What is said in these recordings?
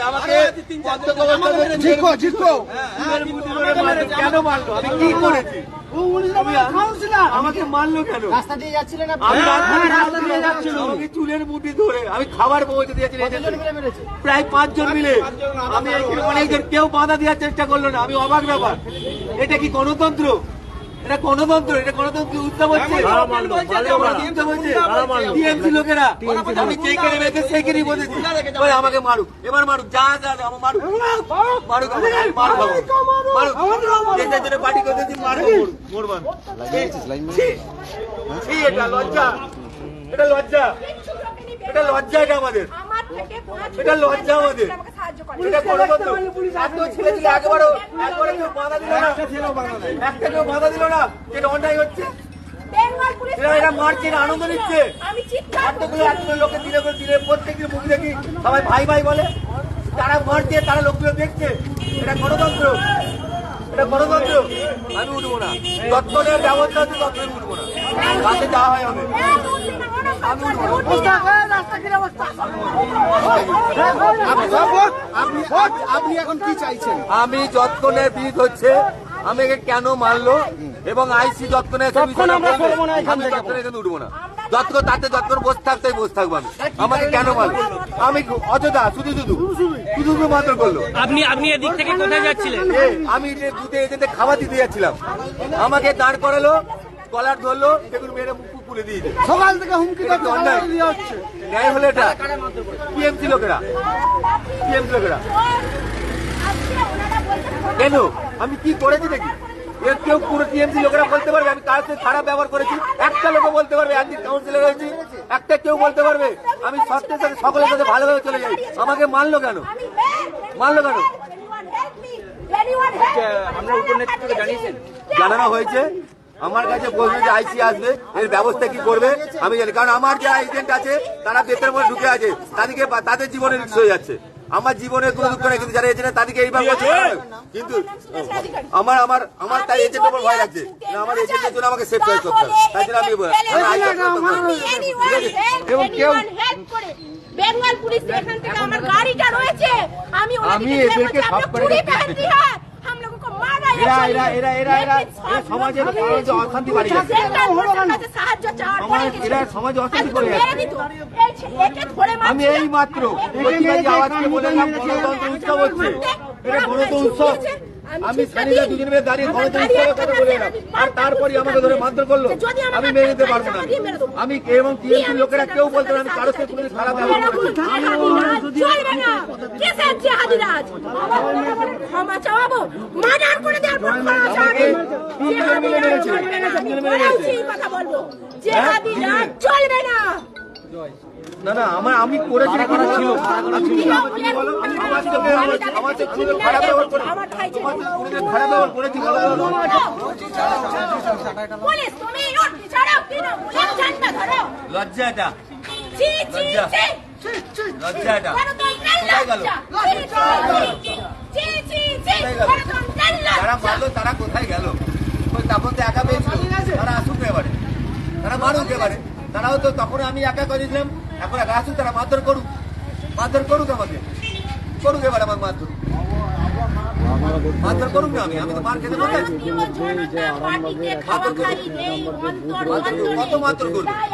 আমাকে। কেন মারলো? আমি কি করেছি? আমি- আমাকে মারলো কেন? রাস্তা দিয়ে যাচ্ছিলেন আমি রাস্তা দিয়ে রাস্তা দিয়ে যাচ্ছিল। যাচ্ছিল। আমাকে চুলের মুঠি ধরে আমি খাবার পৌঁছে দিয়েছি প্রায় পাঁচজন মিলে। আমি অনেকজন কেউ বাধা দেওয়ার চেষ্টা করল না। আমি অবাক ব্যাপার। এটা কি গণতন্ত্র? এটা গণতন্ত্র এটা গণতন্ত্র উৎসব হচ্ছে উৎসব হচ্ছে টিএমসি লোকেরা আমি যেখানে বেঁচে সেইখানেই বসেছি ওই আমাকে মারুক এবার মারুক যা যা যা, আমার মারুক মারুক আমাকে, মারুক মারুক যে যার জন্য পার্টি করতেছি মারুক মরবান এটা লজ্জা এটা লজ্জা এটা লজ্জা এটা আমাদের আমার থেকে পাঁচ এটা লজ্জা আমাদের আনন্দ নিচ্ছে। এতগুলো লোকের করে দিনে প্রত্যেকদিন মুখ দেখি সবাই ভাই ভাই বলে। তারা মারছে তারা লোকগুলো দেখছে। এটা গণতন্ত্র। এটা গণতন্ত্র। আমি উঠবো না। তত্ত্বের ব্যবস্থা হচ্ছে তত্ত্বের উঠবো না। যাওয়া হয় হবে না আপনি আপনি এখন কি চাইছেন আমি যৎক্ষণের বিদ হচ্ছে। আমাকে কেন মারলো? এবং আইসি এখানে উঠবো না? যতক্ষণ তাতে যতক্ষণ বসে থাকতে বসে থাকব আমি। আমাকে কেন মারলো? আমি অযোধ্যা শুধু শুধু। শুধু শুধু মাত্র করল। আপনি আপনি এদিক থেকে কোথায় যাচ্ছিলেন? আমি যে দুধে এজেন্টে খাবার দিতে যাচ্ছিলাম। আমাকে দাঁড় করালো কলার ধরলো সেগুলো মেরে খুলে সকাল থেকে হুমকি অন্যায়? ন্যায় হলে এটা টিএমসি লোকেরা টিএমসি লোকেরা কেন আমি কি করেছি নাকি? এর কেউ পুরো টিএমসি লোকেরা বলতে পারবে? আমি কার সাথে খারাপ ব্যবহার করেছি? একটা লোক বলতে পারবে একদিন কাউন্সিলর হয়েছি। একটা কেউ বলতে পারবে আমি সত্যের সাথে সকলের সাথে ভালোভাবে চলে যাই। আমাকে মানলো কেন? মানলো কেন? আমরা উপর নেতৃত্বকে জানিয়েছেন। জানানো হয়েছে আমার কাছে বলবে যে আইসি আসবে এর ব্যবস্থা কি করবে আমি জানি। কারণ আমার যারা এজেন্ট আছে তারা বেতের মধ্যে ঢুকে আছে তাদেরকে তাদের জীবনে রিক্স হয়ে যাচ্ছে। আমার জীবনে কোনো দুঃখ নেই কিন্তু যারা এজেন্ট তাদেরকে এইভাবে করছে কিন্তু আমার আমার আমার তাই এজেন্টের উপর ভয় লাগছে। না, আমার এজেন্টের জন্য আমাকে সেফ করতে হবে। তাই জন্য আমি আমি এবং কেউ বেঙ্গল পুলিশ এখান থেকে আমার গাড়িটা রয়েছে। আমি আমি এদেরকে সব করে এরা এরা এরা এরা এরা সমাজের সমাজে অশান্তি বাড়ি যাচ্ছে সাহায্য চাওয়ার আমার পরে এরা সমাজে অশান্তি করে আমি এই মাত্র গণতন্ত্র উৎসব হচ্ছে। এটা গণতন্ত্র উৎসব। আমি স্যানিটা দুজন মিলে দাঁড়িয়ে গণতন্ত্র উৎসবের কথা বলে এলাম আর তারপরে আমাকে ধরে মারধর করল। আমি মেনে নিতে পারব না। আমি এবং টিএমসি লোকেরা কেউ বলতে আমি কারোর সাথে কোনো খারাপ ব্যবহার ক্ষমা চাওয়াবো মার্ডার করে দেওয়ার পর ক্ষমা চাওয়াবে। কথা বলব। জেহাদিরাজ চলবে না। না না আমার আমি করেছি খারাপ ছিল। লজ্জা এটা লজ্জা। এটা লজ্জা মারলো তারা কোথায় গেল ওই তখন তো একা পেয়েছিল তারা আসুক এবারে তারা মারুক এবারে তারাও তো তখন আমি একা করেছিলাম এখন একা আসুক তারা মারধর করুক। মারধর করুক আমাকে। করুক এবার আমাকে মারধর। মারধর করুক না আমি আমি তো মার খেতে কত-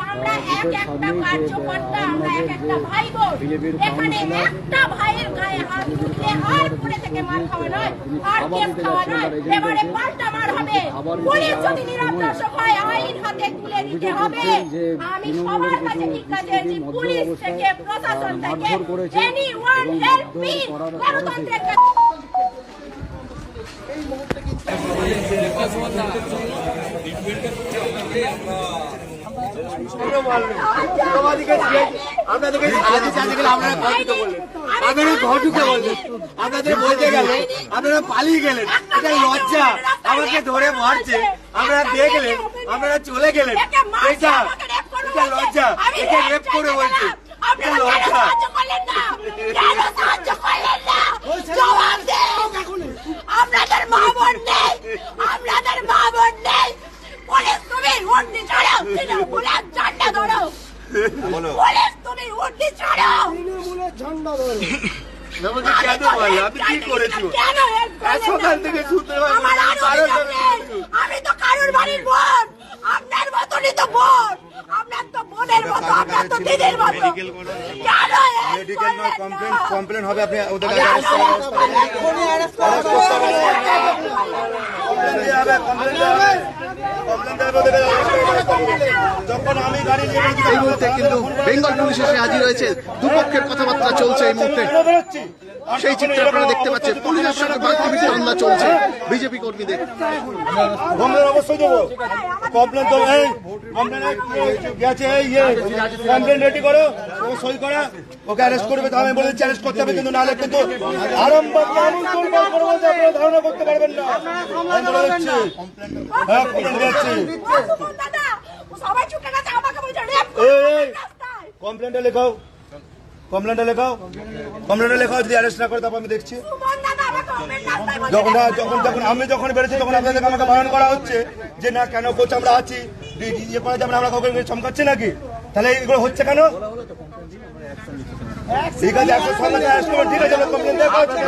আমরা এক একটা কার্যকর্তা, আমরা এক একটা ভাই বোন। এখানে একটা ভাইয়ের গায়ে আর মার খাওয়া নয়, আর কেস খাওয়া নয়। এবারে পাল্টা মার হবে। পুলিশ যদি নীরব হয়, আইন হাতে তুলে নিতে হবে। আমি সবার কাছে জিজ্ঞাসা করছি, পুলিশ থেকে, প্রশাসন থেকে, anyone help me? গণতন্ত্রের কাছে আমাদেরকে আপনাদেরকে আজকে জানতে গেলে আপনারা ঘর ঢুকে বললেন আপনাদের বলতে গেলে আপনারা পালিয়ে গেলেন এটা লজ্জা আমাকে ধরে মারছে আপনারা দেখলেন আপনারা চলে গেলেন এটা এটা লজ্জা একে রেপ করে বলছে এটা লজ্জা আপনাদের মা বোন নেই আপনাদের মা বোন নেই পুলিশ তুমি উঠনি ছাড়ো তৃণমূলের ঝান্ডা ধরো পুলিশ তুমি কেন মারলে? আমি কি করেছি? সকাল থেকে শুনতে। কিছু। আমি তো কারোর বাড়ির বোন। আপনার মতনই তো বোন। আপনার তো বোনের মতো আপনার তো দিদির মতো। কেন মেডিকেল নয় কমপ্লেন কমপ্লেন হবে আপনি ওদের হবে। কমপ্লেন হবে, এই মুহূর্তে কিন্তু বেঙ্গল পুলিশ এসে হাজির হয়েছে। দুপক্ষের কথাবার্তা চলছে এই মুহূর্তে। সেই চিত্র আপনারা দেখতে পাচ্ছেন। পুলিশের সঙ্গে বাগদাবি হামলা চলছে বিজেপি কর্মীদের। কমপ্লেন অবশ্যই দেবো। কমপ্লেন তো এই গেছে ইয়ে কমপ্লেন রেডি করো ওকে সই করা ওকে অ্যারেস্ট করবে তো আমি করতে হবে কিন্তু নাহলে কিন্তু আরম্ভ এমন তোলপাড় করব যে আপনারা ধারণা করতে পারবেন না। হ্যাঁ কমপ্লেন কমপ্লেনটা লেখাও। কমপ্লেনটা লেখাও। কমপ্লেনটা লেখাও যদি অ্যারেস্ট না করে তারপর আমি দেখছি। যখন যখন যখন আমি যখন বেরোচ্ছি তখন আপনাদেরকে আমাকে বারণ করা হচ্ছে যে না কেন কোচ আমরা আছি। ইয়ে করা যাবে আমরা কাউকে চমকাচ্ছি নাকি? তাহলে এগুলো হচ্ছে কেন? ঠিক আছে অ্যারেস্ট ঠিক কমপ্লেন করাচ্ছি।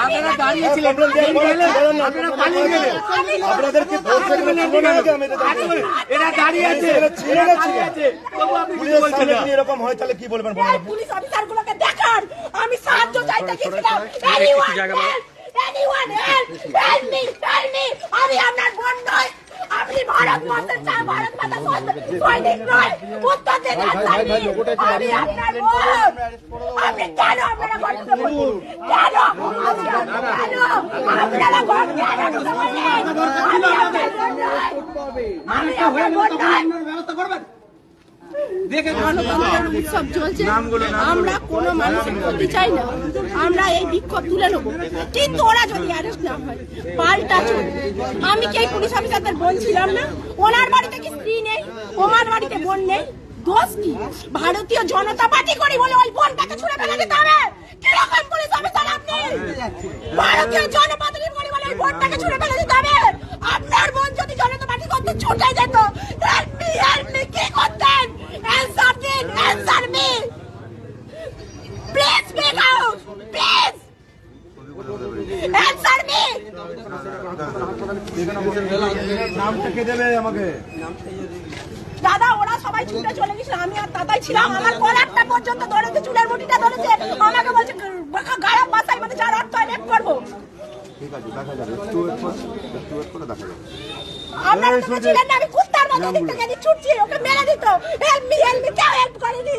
আপনারা দাঁড়িয়েছিলেন। আপনারা পালিয়ে গেলেন। বলেন না কমপ্লেন দিয়ে করাচ্ছি। আপনাদের কি ভোট সেগুলো ছিল না আগে আমি এটা এরা দাঁড়িয়ে আছে। এরকম হয় তাহলে কি বলবেন? পুলিশ অফিসার গুলোকে দেখান। আমি সাহায্য চাইতে গেছিলাম। Anyone anyone help help me help me আমি আপনার বোন নই। আপনি ভারত মাতা চা ভারত মাতা সৈনিক নয় উত্তর দিন আমি আপনার বোন আপনি কেন আপনারা গল্প কেন কেন আপনারা গল্প কেন আমি আপনার বোন নয় আমি আপনার বোন নই মানববন্ধন উৎসব চলছে। আমরা কোনো মানুষের ক্ষতি চাই না। আমরা এই বিক্ষোভ তুলে নেব। কিন্তু ওরা যদি অ্যারেস্ট না হয় পাল্টা চলবে আমি কি এই পুলিশ অফিসারদের বলছিলাম না? ওনার বাড়িতে কি স্ত্রী নেই? ওমার বাড়িতে বোন নেই? দোষ কি? ভারতীয় জনতা পার্টি করি বলে ওই বোনটাকে ছুড়ে ফেলে দিতে হবে? কীরকম পুলিশ অফিসার আপনি? ভারতীয় জনতা পার্টি করি বলে ওই বোনটাকে ছুড়ে ফেলে দিতে হবে? আপনার বোন যদি জনতা পার্টি করতে ছুটে যেত কি করতেন? Please speak out please answer me নামটা কে দেবে আমাকে দাদা ওরা সবাই ছুটে চলে গেছিল। আমি আর দাদাই ছিলাম। আমার কলারটা পর্যন্ত ধরেছে চুলের মুঠিটা ধরেছে। আমাকে বলছে গায়ে বাসায় মানে যার অর্থ রেপ করব। আপনারা তো ছিলেন না আমি আমাদের দিক থেকে ছুটছি ওকে মেরে দিত। এলমি এলমি কেউ হেল্প করেনি।